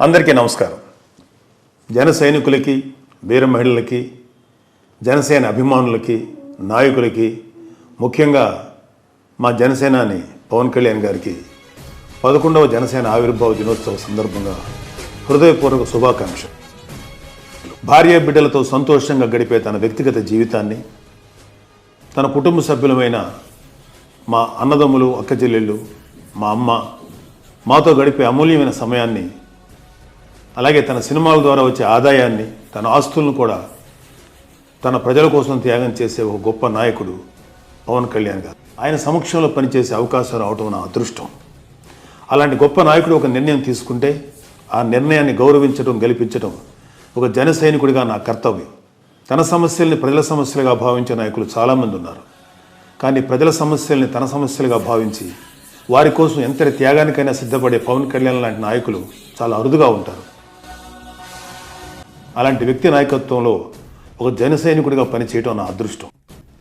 అందరికీ నమస్కారం. జన సైనికులకి వీర మహిళలకి జనసేన అభిమానులకి నాయకులకి ముఖ్యంగా మా జనసేనాని పవన్ కళ్యాణ్ గారికి పదకొండవ జనసేన ఆవిర్భావ దినోత్సవ సందర్భంగా హృదయపూర్వక శుభాకాంక్ష భార్య బిడ్డలతో సంతోషంగా గడిపే తన వ్యక్తిగత జీవితాన్ని తన కుటుంబ సభ్యులమైన మా అన్నదమ్ములు అక్కచెల్లెళ్ళు మా అమ్మ మాతో గడిపే అమూల్యమైన సమయాన్ని అలాగే తన సినిమాల ద్వారా వచ్చే ఆదాయాన్ని తన ఆస్తులను కూడా తన ప్రజల కోసం త్యాగం చేసే ఒక గొప్ప నాయకుడు పవన్ కళ్యాణ్ గారు. ఆయన సమక్షంలో పనిచేసే అవకాశం రావటం నా అదృష్టం. అలాంటి గొప్ప నాయకుడు ఒక నిర్ణయం తీసుకుంటే ఆ నిర్ణయాన్ని గౌరవించడం గెలిపించడం ఒక జన సైనికుడిగా నా కర్తవ్యం. తన సమస్యల్ని ప్రజల సమస్యలుగా భావించే నాయకులు చాలామంది ఉన్నారు. కానీ ప్రజల సమస్యల్ని తన సమస్యలుగా భావించి వారి కోసం ఎంతటి త్యాగానికైనా సిద్ధపడే పవన్ కళ్యాణ్ లాంటి నాయకులు చాలా అరుదుగా ఉంటారు. అలాంటి వ్యక్తి నాయకత్వంలో ఒక జన సైనికుడిగా పనిచేయటం నా అదృష్టం.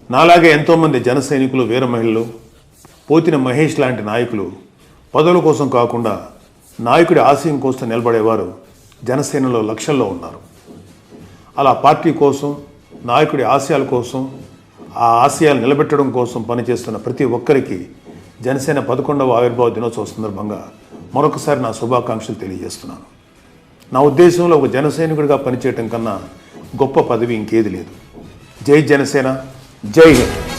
నాలాగే ఎంతోమంది జన సైనికులు వీర మహిళలు పోతిన మహేష్ లాంటి నాయకులు పదవుల కోసం కాకుండా నాయకుడి ఆశయం కోసం నిలబడేవారు జనసేనలో లక్షల్లో ఉన్నారు. అలా పార్టీ కోసం నాయకుడి ఆశయాల కోసం ఆ ఆశయాలు నిలబెట్టడం కోసం పనిచేస్తున్న ప్రతి ఒక్కరికి జనసేన పదకొండవ ఆవిర్భావ దినోత్సవ సందర్భంగా మరొకసారి నా శుభాకాంక్షలు తెలియజేస్తున్నాను. నా ఉద్దేశంలో ఒక జనసైనికుడిగా పనిచేయటం కన్నా గొప్ప పదవి ఇంకేది లేదు. జై జనసేన జై హింద్.